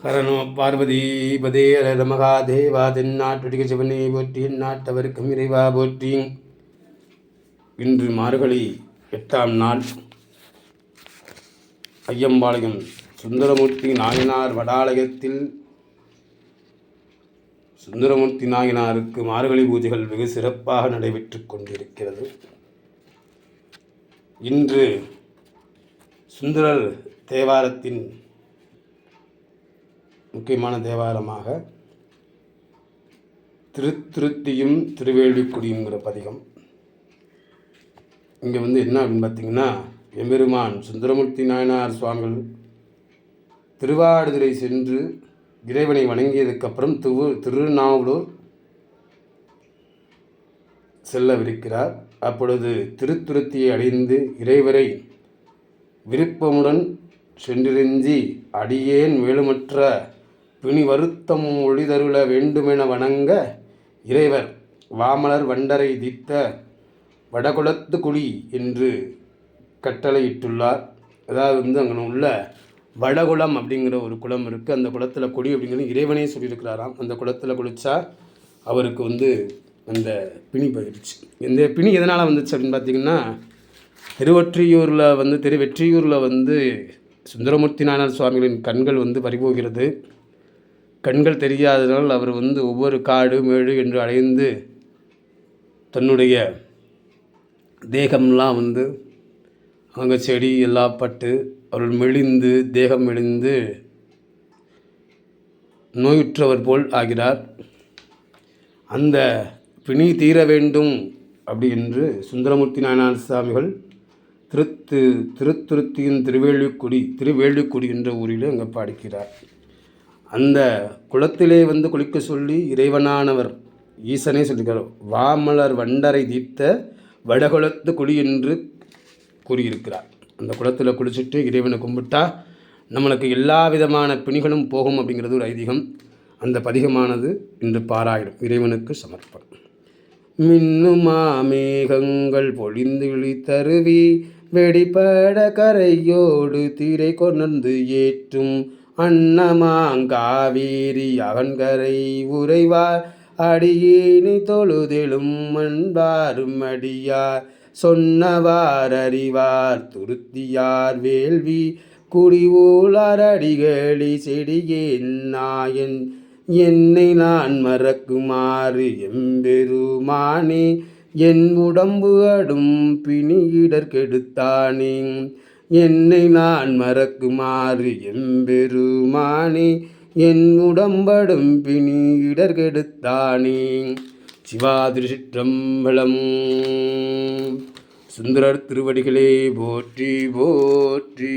கரணோ பார்வதி பதே ஹர மகாதேவா தென்னாட்டுடிக சிவனே போற்றி நாட்டவருக்கும் இறைவா போற்றி. இன்று மார்கழி எட்டாம் நாள். ஐயம்பாளையம் சுந்தரமூர்த்தி நாயனார் வடாலயத்தில் சுந்தரமூர்த்தி நாயனாருக்கு மார்கழி பூஜைகள் வெகு சிறப்பாக நடைபெற்று கொண்டிருக்கிறது. இன்று சுந்தரர் தேவாரத்தின் முக்கியமான தேவாரமாக திருத்திருத்தியும் திருவேள்விக்குடிங்கிற பதிகம். இங்கே வந்து என்ன அப்படின்னு பார்த்தீங்கன்னா எம்பெருமான் சுந்தரமூர்த்தி நாயனார் சுவாமிகள் திருவாடுதுறை சென்று இறைவனை வணங்கியதுக்கப்புறம் திரு திருநாவலூர் செல்லவிருக்கிறார். அப்பொழுது திருத்துருத்தியை அடைந்து இறைவரை விருப்பமுடன் சென்றிருந்தி அடியேன் மேலுமற்ற பிணி வருத்தம் ஒளிதருள வேண்டுமென வணங்க இறைவர் வாமலர் வண்டரை தித்த வடகுலத்து குழி என்று கட்டளையிட்டுள்ளார். அதாவது வந்து அங்கே உள்ள வடகுளம் அப்படிங்கிற ஒரு குளம் இருக்குது அந்த குளத்தில் குடி அப்படிங்கிறது இறைவனே சொல்லியிருக்கிறாராம். அந்த குளத்தில் குளித்தா அவருக்கு வந்து அந்த பிணி பயிற்சி இந்த பிணி எதனால் வந்துச்சு அப்படின்னு பார்த்தீங்கன்னா திருவொற்றியூரில் வந்து திருவெற்றியூரில் வந்து சுந்தரமூர்த்தி நாயனார் சுவாமிகளின் கண்கள் வந்து பறிபோகிறது. கண்கள் தெரியாததால் அவர் வந்து ஒவ்வொரு காடு மேடு என்று அடைந்து தன்னுடைய தேகம்லாம் வந்து அங்கே செடி எல்லாம் பட்டு அவர்கள் மெலிந்து தேகம் மெலிந்து நோயுற்றவர் போல் ஆகிறார். அந்த பிணி தீர வேண்டும் அப்படி என்று சுந்தரமூர்த்தி நாயனார் சுவாமிகள் திருத்து திருத்துருத்தியின் திருவேள்விக்குடி திருவேள்விக்குடி என்ற ஊரில் அங்கே பாடிக்கிறார். அந்த குளத்திலே வந்து குளிக்க சொல்லி இறைவனானவர் ஈசனே சொல்லியிருக்கார் வாமலர் வண்டரை தீர்த்த வடகுலத்து குழி என்று கூறியிருக்கிறார். அந்த குளத்தில் குளிச்சுட்டு இறைவனை கும்பிட்டா நம்மளுக்கு எல்லா விதமான பிணிகளும் போகும் அப்படிங்கிறது ஒரு ஐதீகம். அந்த பதிகமானது இன்று பாராயிடும் இறைவனுக்கு சமர்ப்பணம். மின்னுமா மேகங்கள் பொழிந்து தருவி வெடிப்பட கரையோடு தீரை கொண்டு ஏற்றும் அன்னமாங்காவேரி அவன்கரை உறைவார். அடியேனி தொழுதெழும் அன்பாரும் அடியார். சொன்னவார் அறிவார் துருத்தியார் வேள்வி. குடிவோளார் அடிகளி செடியேன் நாயன். என்னை நான் மறக்குமாறு எம்பெருமானே. என் உடம்பு அடும் பிணியிடற்கெடுத்தானே என்னை நான் மறக்குமாறு எம்பெருமானே என் உடம்படும் பிணி இடர்கெடுத்தானே சிவாதிருஷ்டம்பலம் சுந்தரர் திருவடிகளே போற்றி போற்றி.